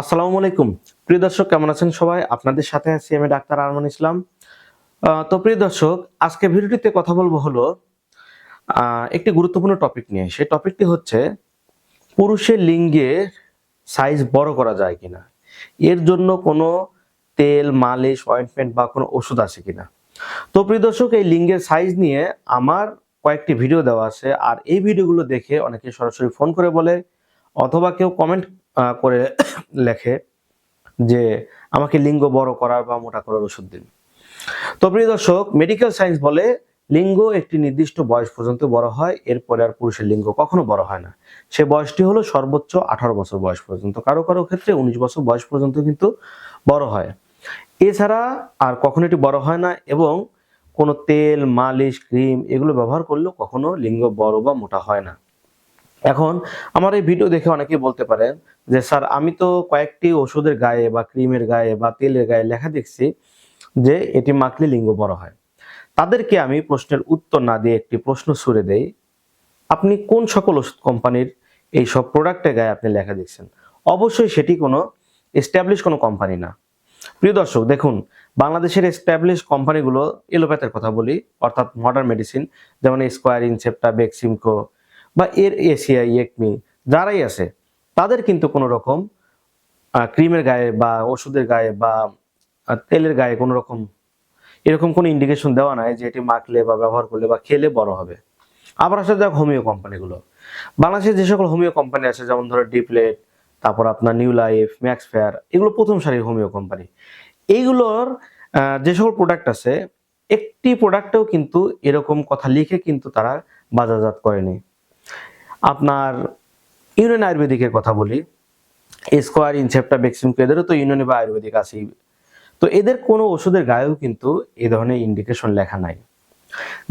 আসসালামু আলাইকুম। প্রিয় দর্শক, কেমন আছেন সবাই? আপনাদের সাথে আছি আমি ডাক্তার আরমান ইসলাম। তো প্রিয় দর্শক, আজকে ভিডিওটিতে কথা বলব হলো একটি গুরুত্বপূর্ণ টপিক নিয়ে। সেই টপিকটি হচ্ছে, পুরুষের লিঙ্গের সাইজ বড় করা যায় কিনা? এর জন্য কোনো তেল, মালিশ অয়েন্টমেন্ট বা কোনো ওষুধ আছে কিনা? তো প্রিয় দর্শক, এই লিঙ্গের সাইজ নিয়ে আমার কয়েকটি ভিডিও দেওয়া আছে। আর এই ভিডিওগুলো দেখে অনেকে সরাসরি ফোন করে বলে, অথবা কেউ কমেন্ট করে লেখে যে আমাকে লিঙ্গ বড় করার বা মোটা করার ওষুধ দিন। তো প্রিয় দর্শক মেডিকেল সায়েন্স বলে লিঙ্গ একটি নির্দিষ্ট বয়স পর্যন্ত বড় হয়, এরপরে আর পুরুষের লিঙ্গ কখনো বড় হয় না। সে বয়সটি হলো সর্বোচ্চ আঠারো বছর বয়স পর্যন্ত। কারও কারও ক্ষেত্রে উনিশ বছর বয়স পর্যন্ত কিন্তু বড় হয়। এছাড়া আর কখনো এটি বড় হয় না এবং কোনো তেল, মালিশ, ক্রিম এগুলো ব্যবহার করলেও কখনো লিঙ্গ বড় বা মোটা হয় না। এখন আমার এই ভিডিও দেখে অনেকেই বলতে পারেন যে, স্যার, আমি তো কয়েকটি ওষুধের গায়ে বা ক্রিমের গায়ে বা তেলের গায়ে লেখা দেখছি যে, এটি মাখলে লিঙ্গ বড় হয়। তাদেরকে আমি প্রশ্নের উত্তর না দিয়ে একটি প্রশ্ন ছুড়ে দেই, আপনি কোন সকল ওষুধ কোম্পানির এই সব প্রোডাক্টের গায়ে আপনি লেখা দেখছেন? অবশ্যই সেটি কোনো এস্টাবলিশ কোনো কোম্পানি না। প্রিয় দর্শক, দেখুন, বাংলাদেশের এস্টাবলিশ কোম্পানিগুলো এলোপ্যাথের কথা বলি, অর্থাৎ মডার্ন মেডিসিন যেমন স্কোয়ার ইনসেপ্টা বেক্সিমকো বা এর এশিয়া ইয়েকমি যারাই আছে, তাদের কিন্তু কোনো রকম ক্রিমের গায়ে বা ওষুধের গায়ে বা তেলের গায়ে কোনো রকম এরকম কোনো ইন্ডিকেশন দেওয়া নাই যে এটি মাখলে বা ব্যবহার করলে বা খেলে বড় হবে। আবার আসলে যাক হোমিও কোম্পানিগুলো বাংলাদেশে যে সকল হোমিও কোম্পানি আছে, যেমন ধরো ডিপ্লেট তারপর আপনার নিউ লাইফ ম্যাক্স ফেয়ার এগুলো প্রথম সারির হোমিও কোম্পানি এইগুলোর যে সকল প্রোডাক্ট আছে, একটি প্রোডাক্টেও কিন্তু এরকম কথা লিখে কিন্তু তারা বাজারজাত করেনি। আপনার ইউনিয়ন আয়ুর্বেদিকের কথা বলি। স্কোয়ার ইনসেপ্টা বেক্সিমকো এদেরও তো ইউনানি বা আয়ুর্বেদিক আছেই তো এদের কোনো ওষুধের গায়েও কিন্তু এই ধরনের ইন্ডিকেশন লেখা নাই।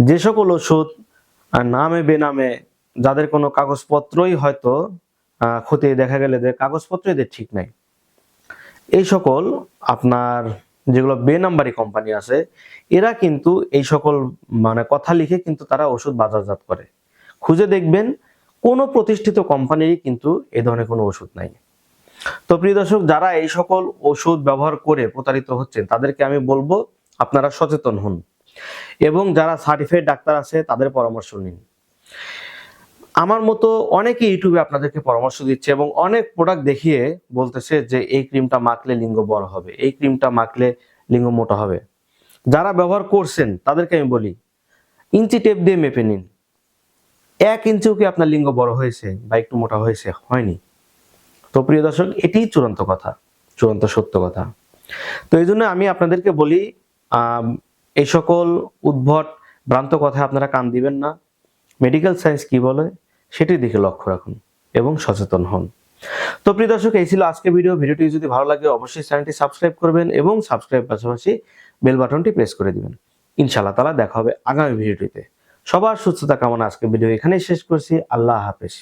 যে সকল ওষুধ নামে বেনামে যাদের কোনো কাগজপত্রই হয়তো খতিয়ে দেখা গেলে যে কাগজপত্র এদের ঠিক নাই। এই সকল আপনার যেগুলো বেনাম্বারি কোম্পানি আছে, এরা কিন্তু এই সকল মানে কথা লিখে কিন্তু তারা ওষুধ বাজারজাত করে। খুঁজে দেখবেন কোনো প্রতিষ্ঠিত কোম্পানিরই কিন্তু এ ধরনের কোনো ওষুধ নাই। তো প্রিয় দর্শক, যারা এই সকল ওষুধ ব্যবহার করে প্রতারিত হচ্ছেন, তাদেরকে আমি বলব আপনারা সচেতন হন এবং যারা সার্টিফাইড ডাক্তার আছে, তাদের পরামর্শ নিন। আমার মতো অনেকে ইউটিউবে আপনাদেরকে পরামর্শ দিচ্ছে এবং অনেক প্রোডাক্ট দেখিয়ে বলতেছে যে, এই ক্রিমটা মাখলে লিঙ্গ বড় হবে, এই ক্রিমটা মাখলে লিঙ্গ মোটা হবে। যারা ব্যবহার করছেন, তাদেরকে আমি বলি, ইঞ্চি টেপ দিয়ে মেপে নিন। এক ইঞ্চিও কি আপনার লিঙ্গ বড় হয়েছে বা একটু মোটা হয়েছে? হয়নি। তো প্রিয় দর্শক, এটিই চূড়ান্ত কথা, চূড়ান্ত সত্য কথা। তো এই জন্য আমি আপনাদেরকে বলি এই সকল উদ্ভট ভ্রান্ত কথায় আপনারা কান দিবেন না। মেডিকেল সায়েন্স কি বলে, সেটির দিকে লক্ষ্য রাখুন এবং সচেতন হন। তো প্রিয় দর্শক, এই ছিল আজকে ভিডিও। ভিডিওটি যদি ভালো লাগে, অবশ্যই চ্যানেলটি সাবস্ক্রাইব করবেন এবং সাবস্ক্রাইব পাশাপাশি বেল বাটনটি প্রেস করে দিবেন। ইনশাআল্লাহ তালা, দেখা হবে আগামী ভিডিওটিতে। সবার সুস্থতা কামনা আজকে ভিডিও এখানেই শেষ করছি। আল্লাহ হাফেজ।